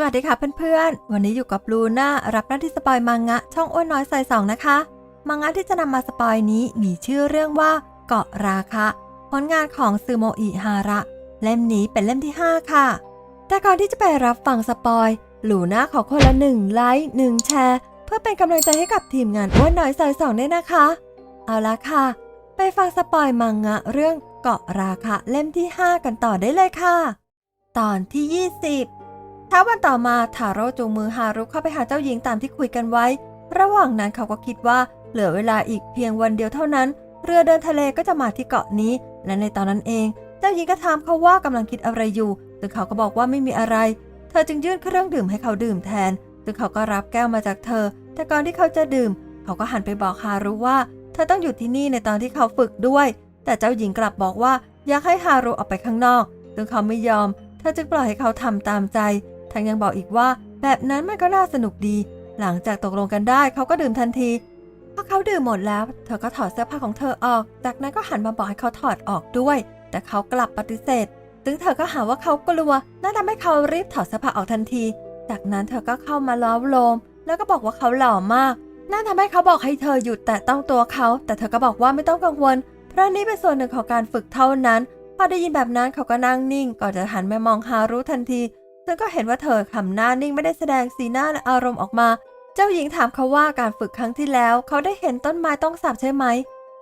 สวัสดีค่ะเพื่อนๆ วันนี้อยู่กับลูน่ารับหน้าที่สปอยมังงะ ช่องอ้วนน้อยใส่สองนะคะ มังงะที่จะนำมาสปอยนี้มีชื่อเรื่องว่าเกาะราคะ ผลงานของซูโมอิฮาระ เล่มนี้เป็นเล่มที่ 5 ค่ะ แต่ก่อนที่จะไปรับฟังสปอยลูน่าขอคนละหนึ่งไลค์หนึ่งแชร์ เพื่อเป็นกำลังใจให้กับทีมงานอ้วนน้อยใส่สองด้วยนะคะ เอาละค่ะ ไปฟังสปอยมังงะเรื่องเกาะราคะเล่มที่ 5 กันต่อได้เลยค่ะ ตอนที่ 20 เช้าวันต่อมาทาโร่จูงมือฮารุเข้าไปหาเจ้าหญิงตามที่คุยกันไว้ ระหว่างนั้นเขาก็คิดว่าเหลือเวลาอีกเพียงวันเดียวเท่านั้น เรือเดินทะเลก็จะมาที่เกาะนี้ และในตอนนั้นเอง เจ้าหญิงก็ถามเขาว่ากำลังคิดอะไรอยู่ซึ่งเขาก็บอกว่าไม่มีอะไร เธอจึงยื่นเครื่องดื่มให้เขาดื่มแทนซึ่งเขาก็รับแก้วมาจากเธอ แต่ก่อนที่เขาจะดื่ม เขาก็หันไปบอกฮารุว่า เธอต้องอยู่ที่นี่ในตอนที่เขาฝึกด้วย แต่เจ้าหญิงกลับบอกว่าอยากให้ฮารุออกไปข้างนอกซึ่งเขาไม่ยอม เธอจึงปล่อยให้เขาทำตามใจ ทั้งยังบอกอีกว่า แบบนั้นมันก็น่าสนุกดี หลังจากตกลงกันได้เขาก็ดื่มทันทีพอเขาดื่มหมดแล้ว เธอก็ถอดเสื้อผ้าของเธอออก จากนั้นก็หันมาบอกให้เขาถอดออกด้วย แต่เขากลับปฏิเสธ ซึ่งเธอก็หาว่าเขากลัวน่าทำให้เขารีบถอดเสื้อผ้าออกทันที จากนั้นเธอก็เข้ามาล้อมโลม แล้วก็บอกว่าเขาหล่อมากน่าทำให้เขาบอกให้เธอหยุดแตะต้องตัวเขา แต่เธอก็บอกว่าไม่ต้องกังวล เพราะนี่เป็นส่วนหนึ่งของการฝึกเท่านั้น พอได้ยินแบบนั้นเขาก็นั่งนิ่ง ก่อนจะหันมามองฮารุทันที ซึ่งก็เห็นว่าเธอทำหน้านิ่งไม่ได้แสดงสีหน้าและอารมณ์ออกมา เจ้าหญิงถามเขาว่าการฝึกครั้งที่แล้ว เขาได้เห็นต้นไม้ต้องสาบใช่ไหม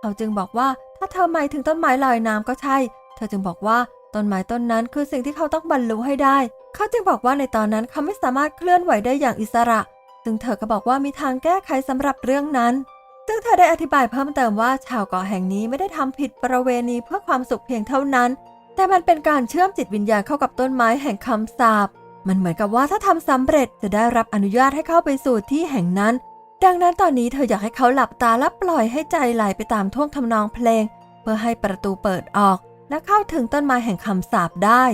เขาจึงบอกว่าถ้าเธอหมายถึงต้นไม้ลอยน้ำก็ใช่ เธอจึงบอกว่าต้นไม้ต้นนั้นคือสิ่งที่เขาต้องบรรลุให้ได้ เขาจึงบอกว่าในตอนนั้นเขาไม่สามารถเคลื่อนไหวได้อย่างอิสระ ซึ่งเธอก็บอกว่ามีทางแก้ไขสำหรับเรื่องนั้น ซึ่งเธอได้อธิบายเพิ่มเติมว่าชาวเกาะแห่งนี้ไม่ได้ทำผิดประเวณีเพื่อความสุขเพียงเท่านั้น แต่มันเป็นการเชื่อมจิตวิญญาณเข้ากับต้นไม้แห่งคำสาป มันเหมือนกับว่าถ้าทำสำเร็จจะได้รับอนุญาตให้เข้าไปสู่ที่แห่งนั้น ดังนั้นตอนนี้เธออยากให้เขาหลับตาและปล่อยให้ใจไหลไปตามท่วงทำนองเพลง เพื่อให้ประตูเปิดออก และเข้าถึงต้นไม้แห่งคำสาปได้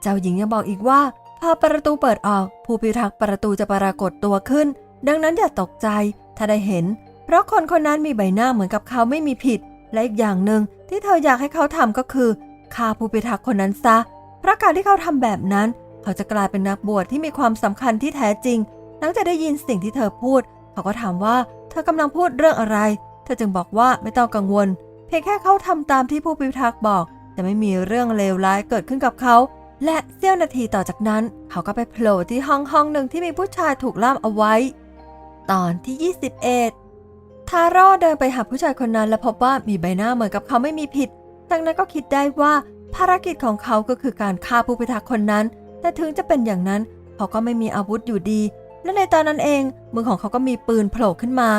เจ้าหญิงยังบอกอีกว่าพอประตูเปิดออก ผู้พิทักษ์ประตูจะปรากฏตัวขึ้น ดังนั้นอย่าตกใจ ถ้าได้เห็น เพราะคนคนนั้นมีใบหน้าเหมือนกับเขาไม่มีผิด และอีกอย่างหนึ่งที่เธออยากให้เขาทำก็คือฆ่าผู้พิทักษ์คนนั้นซะเพราะการที่เขาทำแบบนั้น เขาจะกลายเป็นนักบวชที่มีความสำคัญที่แท้จริง หลังจากได้ยินสิ่งที่เธอพูด เขาก็ถามว่าเธอกำลังพูดเรื่องอะไร เธอจึงบอกว่าไม่ต้องกังวล เพียงแค่เขาทำตามที่ผู้พิทักษ์บอก จะไม่มีเรื่องเลวร้ายเกิดขึ้นกับเขา และเสี้ยวนาทีต่อจากนั้น เขาก็ไปโผล่ที่ห้องห้องหนึ่งที่มีผู้ชายถูกล่ามเอาไว้ ตอนที่ 21 ทาโร่เดินไปหาผู้ชายคนนั้น และพบว่ามีใบหน้าเหมือนกับเขาไม่มีผิดจากนั้นก็คิดได้ว่าภารกิจของเขาก็คือการฆ่าผู้พิทักษ์คนนั้น แต่ถึงจะเป็นอย่างนั้นเขาก็ไม่มีอาวุธอยู่ดี และในตอนนั้นเองมือของเขาก็มีปืนโผล่ขึ้นมา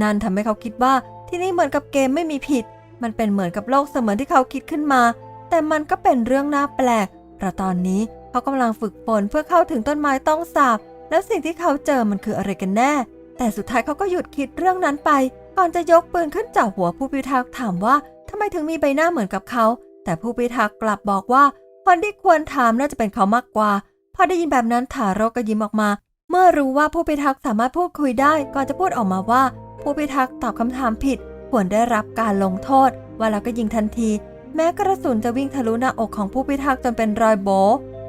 นั่นทำให้เขาคิดว่าที่นี่เหมือนกับเกมไม่มีผิด มันเป็นเหมือนกับโลกเสมือนที่เขาคิดขึ้นมา แต่มันก็เป็นเรื่องน่าแปลกเพราะตอนนี้เขากำลังฝึกฝนเพื่อเข้าถึงต้นไม้ต้องสาบ แล้วสิ่งที่เขาเจอมันคืออะไรกันแน่ แต่สุดท้ายเขาก็หยุดคิดเรื่องนั้นไป ก่อนจะยกปืนขึ้นจ่อหัวผู้พิทักษ์ถามว่าทำไมถึงมีใบหน้าเหมือนกับเขา แต่ผู้พิทักษ์กลับบอกว่า คนที่ควรถามน่าจะเป็นเขามากกว่า พอได้ยินแบบนั้นทาร่ก็ยิ้มออกมา เมื่อรู้ว่าผู้พิทักษ์สามารถพูดคุยได้ก่อนจะพูดออกมาว่า ผู้พิทักษ์ตอบคำถามผิด ควรได้รับการลงโทษ ว่าแล้วก็ยิงทันที แม้กระสุนจะวิ่งทะลุหน้าอกของผู้พิทักษ์จนเป็นรอยโบ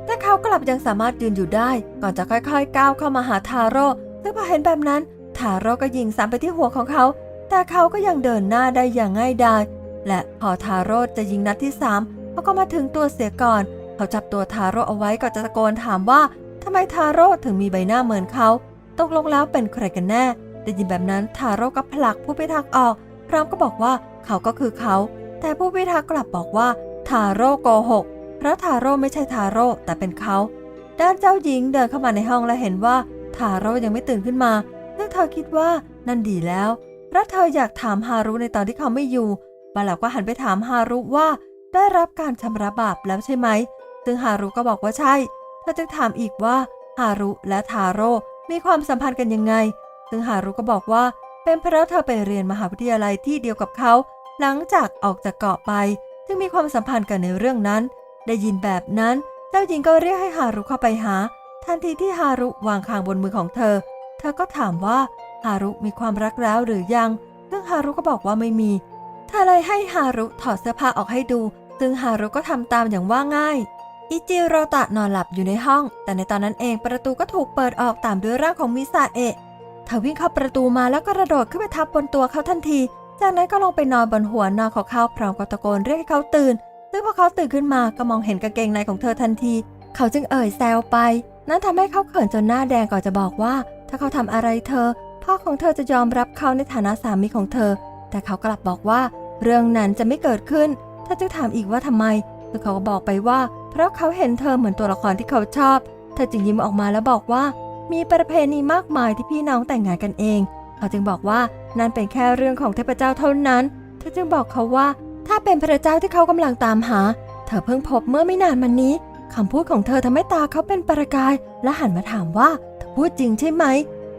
แต่เขากลับยังสามารถยืนอยู่ได้ ก่อนจะค่อยๆ ก้าวเข้ามาหาทาโร่ซึ่งพอเห็นแบบนั้นทาโร่ก็ยิงซ้ำไปที่หัวของเขา แต่เขาก็ยังเดินหน้าได้อย่างง่ายดายและพอทาโร่จะยิงนัดที่สาม เขาก็มาถึงตัวเสียก่อน เขาจับตัวทาโร่เอาไว้ก่อนจะตะโกนถามว่าทำไมทาโร่ถึงมีใบหน้าเหมือนเขา ตกลงแล้วเป็นใครกันแน่ ได้ยินแบบนั้นทาโร่ก็ผลักผู้พิทักษ์ออก พร้อมก็บอกว่าเขาก็คือเขา แต่ผู้พิทักษ์กลับบอกว่าทาโร่โกหก เพราะทาโร่ไม่ใช่ทาโร่แต่เป็นเขา ด้านเจ้าหญิงเดินเข้ามาในห้องและเห็นว่าทาโร่ยังไม่ตื่นขึ้นมาซึ่งเธอคิดว่านั่นดีแล้ว เพราะเธออยากถามฮารุในตอนที่เขาไม่อยู่บาล้วก็หันไปถามฮารุว่า ได้รับการชำระบาปแล้วใช่ไหม ซึ่งฮารุก็บอกว่าใช่ เธอจึงถามอีกว่าฮารุและทาโร่มีความสัมพันธ์กันยังไง ซึ่งฮารุก็บอกว่าเป็นเพราะเธอไปเรียนมหาวิทยาลัยที่เดียวกับเขา หลังจากออกจากเกาะไป จึงมีความสัมพันธ์กันในเรื่องนั้น ได้ยินแบบนั้น เจ้าหญิงก็เรียกให้ฮารุเข้าไปหา ทันทีที่ฮารุวางคางบนมือของเธอ เธอก็ถามว่าฮารุมีความรักแล้วหรือยัง ซึ่งฮารุก็บอกว่าไม่มีเธอเลยให้ฮารุถอดเสื้อผ้าออกให้ดู ซึ่งฮารุก็ทำตามอย่างว่าง่าย อิจิโรตะนอนหลับอยู่ในห้อง แต่ในตอนนั้นเองประตูก็ถูกเปิดออกตามด้วยร่างของมิซาเอะเธอวิ่งเข้าประตูมาแล้วก็กระโดดขึ้นไปทับบนตัวเขาทันที จากนั้นก็ลงไปนอนบนหัวนอนของเขาพร้อมกับตะโกนเรียกให้เขาตื่น ซึ่งพอเขาตื่นขึ้นมาก็มองเห็นกางเกงในของเธอทันที เขาจึงเอ่ยแซวไป นั่นทำให้เขาเขินจนหน้าแดงก่อนจะบอกว่า ถ้าเขาทำอะไรเธอ พ่อของเธอจะยอมรับเขาในฐานะสามีของเธอ แต่เขากลับบอกว่า เรื่องนั้นจะไม่เกิดขึ้น ถ้าจึงถามอีกว่าทำไมคือเขาก็บอกไปว่า เพราะเขาเห็นเธอเหมือนตัวละครที่เขาชอบ เธอจึงยิ้มออกมาแล้วบอกว่า มีประเพณีมากมายที่พี่น้องแต่งงานกันเอง เขาจึงบอกว่านั่นเป็นแค่เรื่องของเทพเจ้าเท่านั้น เธอจึงบอกเขาว่า ถ้าเป็นพระเจ้าที่เขากำลังตามหา เธอเพิ่งพบเมื่อไม่นานมานี้คำพูดของเธอทำให้ตาเขาเป็นประกาย และหันมาถามว่าเธอพูดจริงใช่ไหม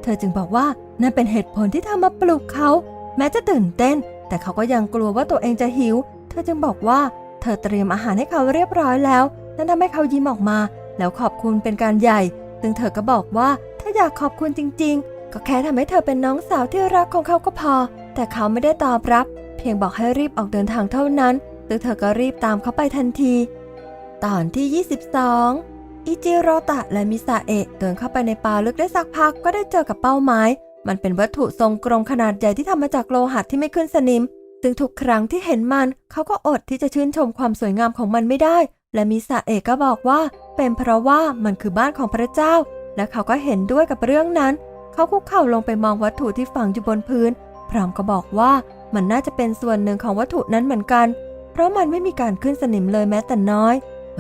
เธอจึงบอกว่านั่นเป็นเหตุผลที่เธอมาปลุกเขา แม้จะตื่นเต้น แต่เขาก็ยังกลัวว่าตัวเองจะหิว ธอจึงบอกว่า เธอเตรียมอาหารให้เขาเรียบร้อยแล้ว นั่นทำให้เขายิ้มออกมา แล้วขอบคุณเป็นการใหญ่ ซึ่งเธอก็บอกว่าถ้าอยากขอบคุณจริง ๆ ก็แค่ทำให้เธอเป็นน้องสาวที่รักของเขาก็พอ แต่เขาไม่ได้ตอบรับ เพียงบอกให้รีบออกเดินทางเท่านั้น ซึ่งเธอก็รีบตามเขาไปทันที ตอนที่ 22 อิจิโรตะและมิซาเอะเดินเข้าไปในป่าลึกได้สักพักก็ได้เจอกับเป้าหมาย มันเป็นวัตถุทรงกลมขนาดใหญ่ที่ทำมาจากโลหะที่ไม่ขึ้นสนิม ซึ่งทุกครั้งที่เห็นมัน เขาก็อดที่จะชื่นชมความสวยงามของมันไม่ได้ และมิซาเอะก็บอกว่า เป็นเพราะว่ามันคือบ้านของพระเจ้า และเขาก็เห็นด้วยกับเรื่องนั้น เขาคุกเข่าลงไปมองวัตถุที่ฝังอยู่บนพื้น พร้อมก็บอกว่ามันน่าจะเป็นส่วนหนึ่งของวัตถุนั้นเหมือนกัน เพราะมันไม่มีการขึ้นสนิมเลยแม้แต่น้อย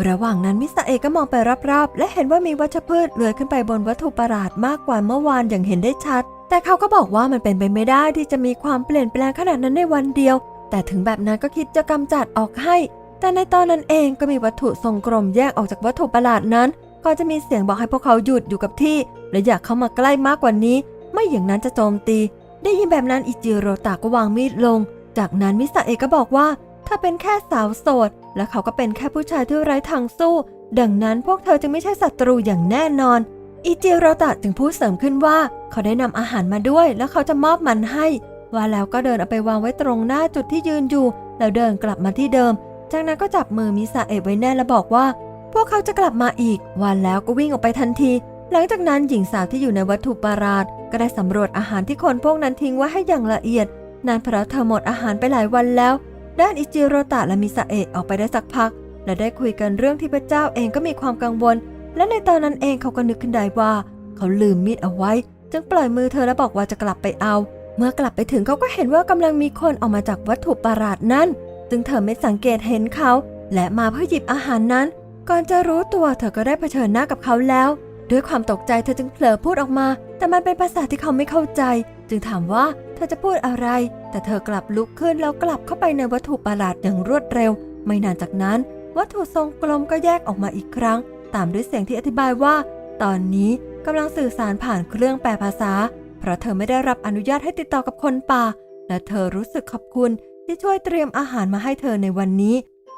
ระหว่างนั้นมิสเตอร์เอกก็มองไปรอบๆ และเห็นว่ามีวัชพืชเลื้อยขึ้นไปบนวัตถุประหลาดมากกว่าเมื่อวานอย่างเห็นได้ชัด แต่เขาก็บอกว่ามันเป็นไปไม่ได้ที่จะมีความเปลี่ยนแปลงขนาดนั้นในวันเดียว แต่ถึงแบบนั้นก็คิดจะกำจัดออกให้ แต่ในตอนนั้นเองก็มีวัตถุทรงกลมแยกออกจากวัตถุประหลาดนั้น ก็จะมีเสียงบอกให้พวกเขาหยุดอยู่กับที่ และอยากเข้ามาใกล้มากกว่านี้ ไม่อย่างนั้นจะโจมตี ได้ยินแบบนั้นอิจิโรตะก็วางมีดลง จากนั้นมิสเอร์เอกก็บอกว่า ถ้าเป็นแค่สาวโสด และเขาก็เป็นแค่ผู้ชายที่ไร้ทางสู้ ดังนั้นพวกเธอจึงไม่ใช่ศัตรูอย่างแน่นอน อิจิโรตะจึงพูดเสริมขึ้นว่า เขาได้นำอาหารมาด้วย แล้วเขาจะมอบมันให้ ว่าแล้วก็เดินเอาไปวางไว้ตรงหน้าจุดที่ยืนอยู่ แล้วเดินกลับมาที่เดิม จากนั้นก็จับมือมิซาเอะไว้แน่และบอกว่า พวกเขาจะกลับมาอีก วันแล้วก็วิ่งออกไปทันที หลังจากนั้นหญิงสาวที่อยู่ในวัตถุประหลาดก็ได้สำรวจอาหารที่คนพวกนั้นทิ้งไว้ให้อย่างละเอียดนานเพราะเธอหมดอาหารไปหลายวันแล้ว ด้านอิจิโรตะและมิซาเอะออกไปได้สักพัก และได้คุยกันเรื่องที่พระเจ้าเองก็มีความกังวล และในตอนนั้นเองเขาก็นึกขึ้นได้ว่า เขาลืมมีดเอาไว้ จึงปล่อยมือเธอและบอกว่าจะกลับไปเอา เมื่อกลับไปถึงเขาก็เห็นว่ากำลังมีคนออกมาจากวัตถุประหลาดนั้นซึ่งเธอไม่สังเกตเห็นเขา และมาเพื่อหยิบอาหารนั้น ก่อนจะรู้ตัวเธอก็ได้เผชิญหน้ากับเขาแล้ว ด้วยความตกใจเธอจึงเผลอพูดออกมา แต่มันเป็นภาษาที่เขาไม่เข้าใจ จึงถามว่าเธอจะพูดอะไร แต่เธอกลับลุกขึ้นแล้วกลับเข้าไปในวัตถุประหลาดอย่างรวดเร็ว ไม่นานจากนั้น วัตถุทรงกลมก็แยกออกมาอีกครั้ง ตามด้วยเสียงที่อธิบายว่า ตอนนี้กำลังสื่อสารผ่านเครื่องแปลภาษา เพราะเธอไม่ได้รับอนุญาตให้ติดต่อกับคนป่า และเธอรู้สึกขอบคุณที่ช่วยเตรียมอาหารมาให้เธอในวันนี้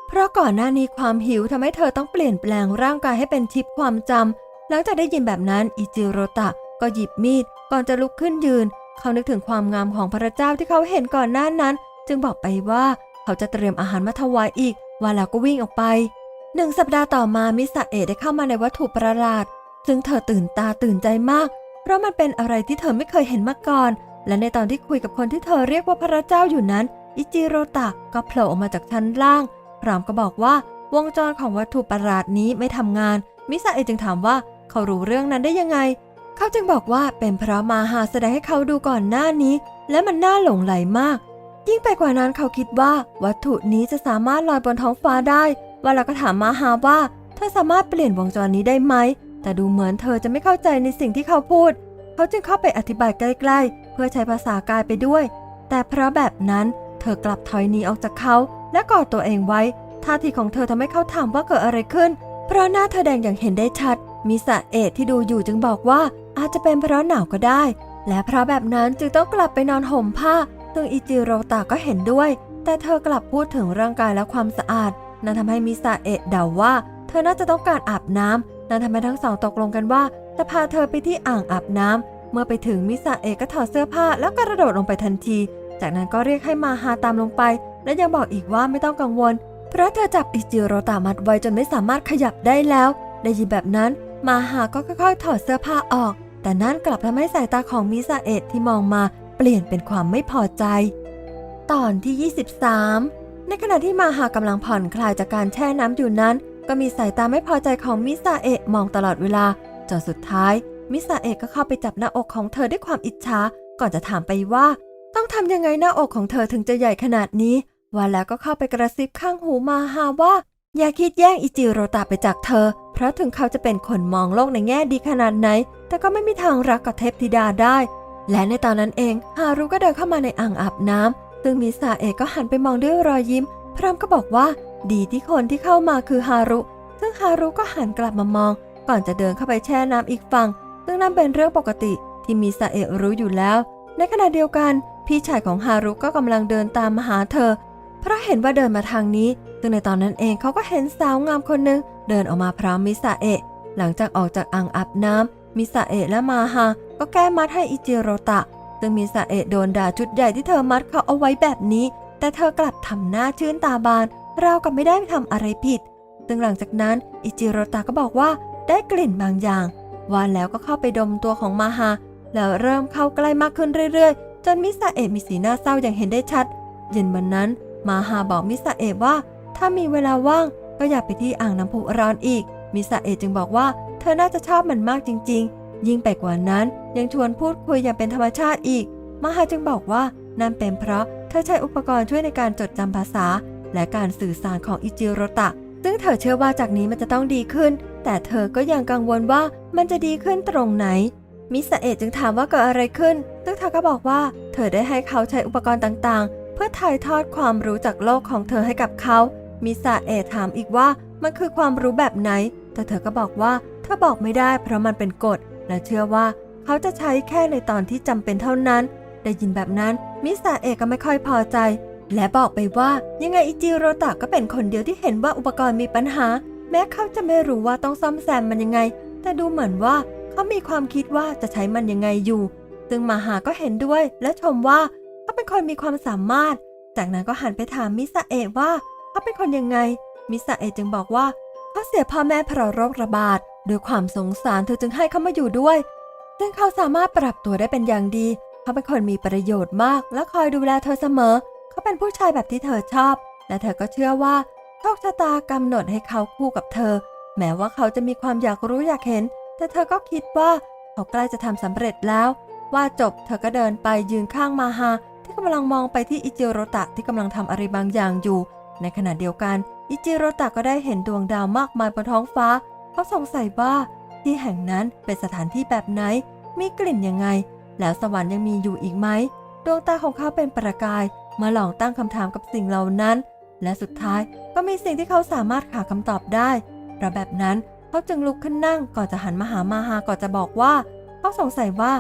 เพราะก่อนหน้านี้ความหิวทำให้เธอต้องเปลี่ยนแปลงร่างกายให้เป็นชิปความจำหลังจากได้ยินแบบนั้นอิจิโรตะก็หยิบมีดก่อนจะลุกขึ้นยืน เขานึกถึงความงามของพระเจ้าที่เขาเห็นก่อนหน้านั้น จึงบอกไปว่าเขาจะเตรียมอาหารมาถวายอีกว่าแล้วก็วิ่งออกไป หนึ่งสัปดาห์ต่อมามิสาเอะได้เข้ามาในวัตถุประหลาด ซึ่งเธอตื่นตาตื่นใจมาก เพราะมันเป็นอะไรที่เธอไม่เคยเห็นมาก่อน และในตอนที่คุยกับคนที่เธอเรียกว่าพระเจ้าอยู่นั้น อิจิโรตะก็โผล่ออกมาจากชั้นล่าง พร้อมก็บอกว่าวงจรของวัตถุประหลาดนี้ไม่ทำงาน มิซาเอะจึงถามว่าเขารู้เรื่องนั้นได้ยังไง เขาจึงบอกว่าเป็นเพราะมาหาแสดงให้เขาดูก่อนหน้านี้ และมันน่าหลงไหลมาก ยิ่งไปกว่านั้นเขาคิดว่า วัตถุนี้จะสามารถลอยบนท้องฟ้าได้ ว่าเราก็ถามมาหาว่าเธอสามารถเปลี่ยนวงจรนี้ได้ไหม แต่ดูเหมือนเธอจะไม่เข้าใจในสิ่งที่เขาพูด เขาจึงเข้าไปอธิบายใกล้ๆ เพื่อใช้ภาษากายไปด้วย แต่เพราะแบบนั้นเธอกลับถอยหนีออกจากเขาและกอดตัวเองไว้ ท่าทีของเธอทำให้เขาถามว่าเกิดอะไรขึ้น เพราะหน้าเธอแดงอย่างเห็นได้ชัด มิสะเอะที่ดูอยู่จึงบอกว่าอาจจะเป็นเพราะหนาวก็ได้ และเพราะแบบนั้นจึงต้องกลับไปนอนห่มผ้า ซึ่งอิจิโรตะก็เห็นด้วย แต่เธอกลับพูดถึงร่างกายและความสะอาด นั่นทำให้มิสะเอะเดาว่า เธอน่าจะต้องการอาบน้ำนั่นทำให้ทั้งสองตกลงกันว่าจะพาเธอไปที่อ่างอาบน้ำเมื่อไปถึงมิสะเอะก็ถอดเสื้อผ้าแล้วกระโดดลงไปทันที จากนั้นก็เรียกให้มาฮาตามลงไป และยังบอกอีกว่าไม่ต้องกังวล เพราะเธอจับอิจิโรตะมัดไว้จนไม่สามารถขยับได้แล้ว ได้ยินแบบนั้น มาหาก็ค่อยๆ ถอดเสื้อผ้าออก แต่นั่นกลับทำให้สายตาของมิซาเอะที่มองมา เปลี่ยนเป็นความไม่พอใจ ตอนที่ 23 ในขณะที่มาหากำลังผ่อนคลายจากการแช่น้ำอยู่นั้น ก็มีสายตาไม่พอใจของมิซาเอะมองตลอดเวลาจนสุดท้าย มิซาเอะก็เข้าไปจับหน้าอกของเธอด้วยความอิจฉาก่อนจะถามไปว่า ต้องทำยังไงหน้าอกของเธอถึงจะใหญ่ขนาดนี้ว่าแล้วก็เข้าไปกระซิบข้างหูมาฮาว่า อย่าคิดแย่งอิจิโรตะไปจากเธอ เพราะถึงเขาจะเป็นคนมองโลกในแง่ดีขนาดไหน แต่ก็ไม่มีทางรักกับเทพธิดาได้ และในตอนนั้นเองฮารุก็เดินเข้ามาในอ่างอาบน้ำ ซึ่งมิซาเอะก็หันไปมองด้วยรอยยิ้ม พร้อมก็บอกว่า ดีที่คนที่เข้ามาคือฮารุ ซึ่งฮารุก็หันกลับมามอง ก่อนจะเดินเข้าไปแช่น้ำอีกฝั่ง ซึ่งนั่นเป็นเรื่องปกติที่มิซาเอะรู้อยู่แล้ว ในขณะเดียวกัน พี่ชายของฮารุก็กำลังเดินตามมาหาเธอ เพราะเห็นว่าเดินมาทางนี้ ซึ่งในตอนนั้นเองเขาก็เห็นสาวงามคนหนึ่งเดินออกมาพร้อมมิซาเอะหลังจากออกจากอ่างอาบน้ำมิซาเอะและมาฮาก็แก้มัดให้อิจิโรตะ ซึ่งมิซาเอะโดนด่าชุดใหญ่ที่เธอมัดเขาเอาไว้แบบนี้ แต่เธอกลับทำหน้าชื่นตาบานราวกับไม่ได้ทำอะไรผิด ซึ่งหลังจากนั้นอิจิโรตะก็บอกว่าได้กลิ่นบางอย่างว่าแล้วก็เข้าไปดมตัวของมาฮาแล้วเริ่มเข้าใกล้มากขึ้นเรื่อยๆ จนมิซาเอะมีสีหน้าเศร้าอย่างเห็นได้ชัด เย็นวันนั้น มาฮาบอกมิซาเอะว่า ถ้ามีเวลาว่างก็อยากไปที่อ่างน้ำพุร้อนอีกมิซาเอะจึงบอกว่าเธอน่าจะชอบมันมากจริงๆ ยิ่งไปกว่านั้นยังชวนพูดคุยอย่างเป็นธรรมชาติอีกมาฮาจึงบอกว่านั่นเป็นเพราะเธอใช้อุปกรณ์ช่วยในการจดจำภาษา และการสื่อสารของอิจิโรตะ ซึ่งเธอเชื่อว่าจากนี้มันจะต้องดีขึ้น แต่เธอก็ยังกังวลว่ามันจะดีขึ้นตรงไหน มิสเอะจึงถามว่าเกิดอะไรขึ้น ซึ่งเธอก็บอกว่า เธอได้ให้เขาใช้อุปกรณ์ต่างๆ เพื่อถ่ายทอดความรู้จากโลกของเธอให้กับเขา มิสเอะถามอีกว่ามันคือความรู้แบบไหน แต่เธอก็บอกว่าเธอบอกไม่ได้เพราะมันเป็นกฎ และเชื่อว่าเขาจะใช้แค่ในตอนที่จำเป็นเท่านั้น ได้ยินแบบนั้นมิสเอะก็ไม่ค่อยพอใจ และบอกไปว่ายังไงอิจิโรตะก็เป็นคนเดียวที่เห็นว่าอุปกรณ์มีปัญหา แม้เขาจะไม่รู้ว่าต้องซ่อมแซมมันยังไง แต่ดูเหมือนว่าเขามีความคิดว่าจะใช้มันยังไงอยู่ ซึ่งมาหาก็เห็นด้วย และชมว่าเขาเป็นคนมีความสามารถ จากนั้นก็หันไปถามมิซาเอว่าเขาเป็นคนยังไงมิซาเอจึงบอกว่าเขาเสียพ่อแม่เพราะโรคระบาด ด้วยความสงสารเธอจึงให้เขามาอยู่ด้วย ซึ่งเขาสามารถปรับตัวได้เป็นอย่างดี เขาเป็นคนมีประโยชน์มาก และคอยดูแลเธอเสมอ เขาเป็นผู้ชายแบบที่เธอชอบ และเธอก็เชื่อว่าโชคชะตากำหนดให้เขาคู่กับเธอ แม้ว่าเขาจะมีความอยากรู้อยากเห็น แต่เธอก็คิดว่าเขาใกล้จะทำสำเร็จแล้ว ว่าจบเธอก็เดินไปยืนข้างมาฮาที่กำลังมองไปที่อิจิโรตะที่กำลังทำอะไรบางอย่างอยู่ ในขณะเดียวกัน อิจิโรตะก็ได้เห็นดวงดาวมากมายบนท้องฟ้า เขาสงสัยว่าที่แห่งนั้นเป็นสถานที่แบบไหน มีกลิ่นยังไง แล้วสวรรค์ยังมีอยู่อีกไหม ดวงตาของเขาเป็นประกาย เมื่อลองตั้งคำถามกับสิ่งเหล่านั้น และสุดท้ายก็มีสิ่งที่เขาสามารถหาคำตอบได้เพราะแบบนั้นเขาจึงลุกขึ้นนั่งก่อนจะหันมาหามาฮาก่อนจะบอกว่า เขาสงสัยว่า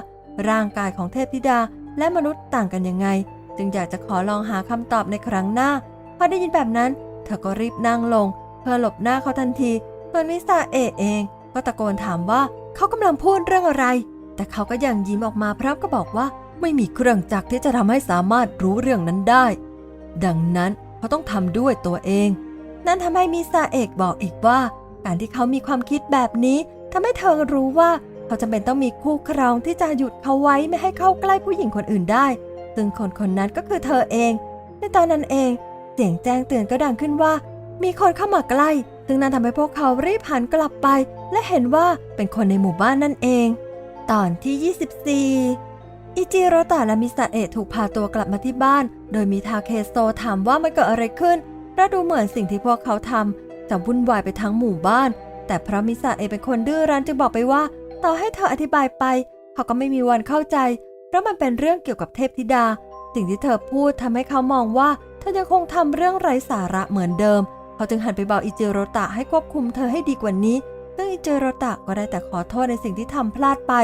ร่างกายของเทพธิดาและมนุษย์ต่างกันยังไง จึงอยากจะขอลองหาคำตอบในครั้งหน้า พอได้ยินแบบนั้น เธอก็รีบนั่งลง เพื่อหลบหน้าเขาทันที ส่วนมิซาเอเองก็ตะโกนถามว่าเขากำลังพูดเรื่องอะไร แต่เขาก็ยังยิ้มออกมาพร้อมก็บอกว่า ไม่มีเครื่องจักรที่จะทำให้สามารถรู้เรื่องนั้นได้ ดังนั้นเขาต้องทำด้วยตัวเอง นั่นทำให้มิซาเอกบอกอีกว่า การที่เขามีความคิดแบบนี้ทำให้เธอรู้ว่าเขาจำเป็นต้องมีคู่ครองที่จะหยุดเขาไว้ไม่ให้เข้าใกล้ผู้หญิงคนอื่นได้ ซึ่งคนคนนั้นก็คือเธอเอง ในตอนนั้นเอง เสียงแจ้งเตือนก็ดังขึ้นว่า มีคนเข้ามาใกล้ ซึ่งนั่นทำให้พวกเขารีบหันกลับไป และเห็นว่าเป็นคนในหมู่บ้านนั่นเอง ตอนที่ 24 อิจิโรตะและมิซาเอะถูกพาตัวกลับมาที่บ้าน โดยมีทาเคโซถามว่ามันเกิดอะไรขึ้นและดูเหมือนสิ่งที่พวกเขาทำจะวุ่นวายไปทั้งหมู่บ้าน แต่เพราะมิซาเอะเป็นคนดื้อรั้นจึงบอกไปว่า ต่อให้เธออธิบายไป เขาก็ไม่มีวันเข้าใจ เพราะมันเป็นเรื่องเกี่ยวกับเทพธิดา สิ่งที่เธอพูดทำให้เขามองว่า เธอยังคงทำเรื่องไร้สาระเหมือนเดิม เขาจึงหันไปบอกอิจิโรตะให้ควบคุมเธอให้ดีกว่านี้ ซึ่งอิจิโรตะก็ได้แต่ขอโทษในสิ่งที่ทำพลาดไป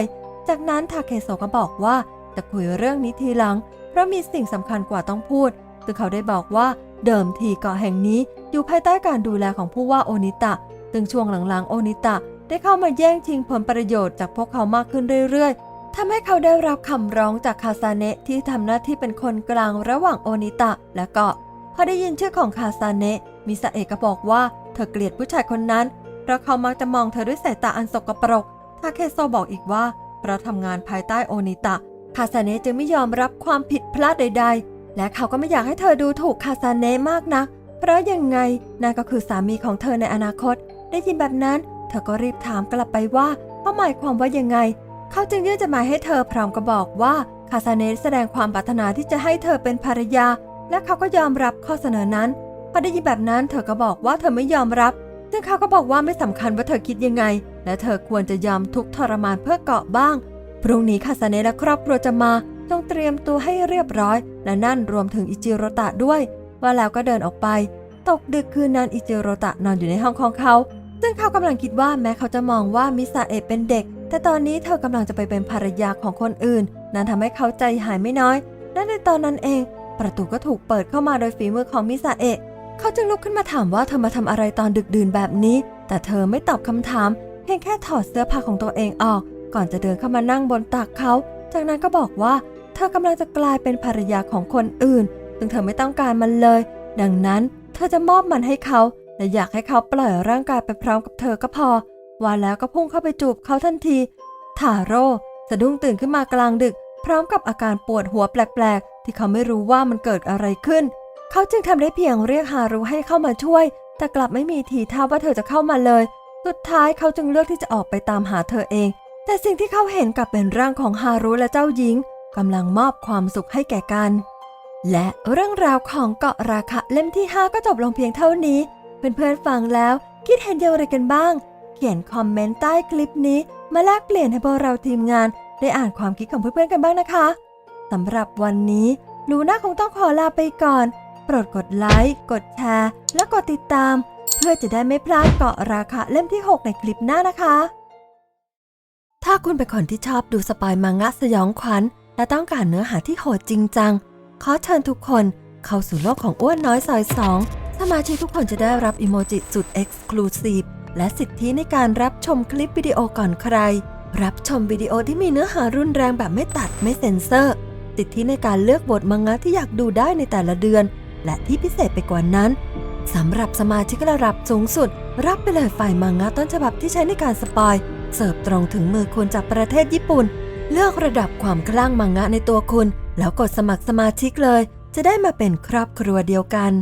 จากนั้นทาเคโซก็บอกว่าจะคุยเรื่องนี้ทีหลัง เพราะมีสิ่งสำคัญกว่าต้องพูด ซึ่งเขาได้บอกว่าเดิมทีเกาะแห่งนี้อยู่ภายใต้การดูแลของผู้ว่าโอนิตะ ซึ่งช่วงหลังๆ โอนิตะได้เข้ามาแย่งชิงผลประโยชน์จากพวกเขามากขึ้นเรื่อยๆ ทำให้เขาได้รับคำร้องจากคาซาเนะที่ทำหน้าที่เป็นคนกลางระหว่างโอนิตะและเกาะ พอได้ยินชื่อของคาซาเนะ มิซาเอะก็บอกว่าเธอเกลียดผู้ชายคนนั้น เพราะเขามักจะมองเธอด้วยสายตาอันสกปรก ทาเคโซบอกอีกว่า เพราะทำงานภายใต้โอนิตะ คาซาเนะจึงไม่ยอมรับความผิดพลาดใด ๆ และเขาก็ไม่อยากให้เธอดูถูกคาซาเนะมากนักเพราะยังไงนั่นก็คือสามีของเธอในอนาคต ได้ยินแบบนั้น เธอก็รีบถามกลับไปว่าเขาหมายความว่ายังไง เขาจึงยื่นจดหมายให้เธอพร้อมกับบอกว่าคาซาเนะแสดงความปรารถนาที่จะให้เธอเป็นภรรยา และเขาก็ยอมรับข้อเสนอนั้น พอได้ยินแบบนั้นเธอก็บอกว่าเธอไม่ยอมรับ ซึ่งเขาก็บอกว่าไม่สำคัญว่าเธอคิดยังไง และเธอควรจะยอมทุกทรมานเพื่อเกาะบ้าง พรุ่งนี้คาซาเนะและครอบครัวจะมาจงเตรียมตัวให้เรียบร้อย และนั่นรวมถึงอิจิโรตะด้วย ว่าแล้วก็เดินออกไป ตกดึกคืนนั้นอิจิโรตะนอนอยู่ในห้องของเขา ซึ่งเขากำลังคิดว่าแม้เขาจะมองว่ามิซาเอะเป็นเด็ก แต่ตอนนี้เธอกำลังจะไปเป็นภรรยาของคนอื่น นั่นทำให้เขาใจหายไม่น้อย และในตอนนั้นเอง ประตูก็ถูกเปิดเข้ามาโดยฝีมือของมิซาเอะ เขาจึงลุกขึ้นมาถามว่าเธอมาทำอะไรตอนดึกดื่นแบบนี้ แต่เธอไม่ตอบคำถาม เพียงแค่ถอดเสื้อผ้าของตัวเองออก ก่อนจะเดินเข้ามานั่งบนตักเขา จากนั้นก็บอกว่า เธอกำลังจะกลายเป็นภรรยาของคนอื่น ซึ่งเธอไม่ต้องการมันเลย ดังนั้นเธอจะมอบมันให้เขา และอยากให้เขาปล่อยร่างกายไปพร้อมกับเธอก็พอ ว่าแล้วก็พุ่งเข้าไปจูบเขาทันที ทาโร่สะดุ้งตื่นขึ้นมากลางดึก พร้อมกับอาการปวดหัวแปลกๆ ที่เขาไม่รู้ว่ามันเกิดอะไรขึ้น เขาจึงทำได้เพียงเรียกฮารุให้เข้ามาช่วย แต่กลับไม่มีทีท่าว่าเธอจะเข้ามาเลย สุดท้ายเขาจึงเลือกที่จะออกไปตามหาเธอเอง แต่สิ่งที่เขาเห็นกลับเป็นร่างของฮารุและเจ้าหญิงกำลังมอบความสุขให้แก่กัน และเรื่องราวของเกาะราคะเล่มที่ 5 ก็จบลงเพียงเท่านี้ เพื่อนๆฟังแล้วคิดเห็นอย่างไรกันบ้าง เขียนคอมเมนต์ใต้คลิปนี้ มาแลกเปลี่ยนให้พวกเราทีมงาน ได้อ่านความคิดของเพื่อนๆกันบ้างนะคะสำหรับวันนี้ลูน่าคงต้องขอลาไปก่อน โปรดกดไลค์ กดแชร์ และกดติดตาม เพื่อจะได้ไม่พลาดเกาะราคาเล่มที่ 6 ในคลิปหน้านะคะ ถ้าคุณเป็นคนที่ชอบดูสปอยมังงะสยองขวัญ และต้องการเนื้อหาที่โหดจริงจัง ขอเชิญทุกคนเข้าสู่โลกของอ้วนน้อยซอยสองสมาชิกทุกคนจะได้รับอิโมจิสุด Exclusive และสิทธิในการรับชมคลิปวิดีโอก่อนใคร รับชมวิดีโอที่มีเนื้อหารุนแรงแบบไม่ตัดไม่เซ็นเซอร์ สิทธิในการเลือกบทมังงะที่อยากดูได้ในแต่ละเดือน และที่พิเศษไปกว่านั้นสำหรับสมาชิกระดับสูงสุด รับไปเลยฝ่ายมังงะต้นฉบับที่ใช้ในการสปอย เสิร์ฟตรงถึงมือคุณจากประเทศญี่ปุ่น เลือกระดับความคลั่งมังงะในตัวคุณ แล้วกดสมัครสมาชิกเลย จะได้มาเป็นครอบครัวเดียวกัน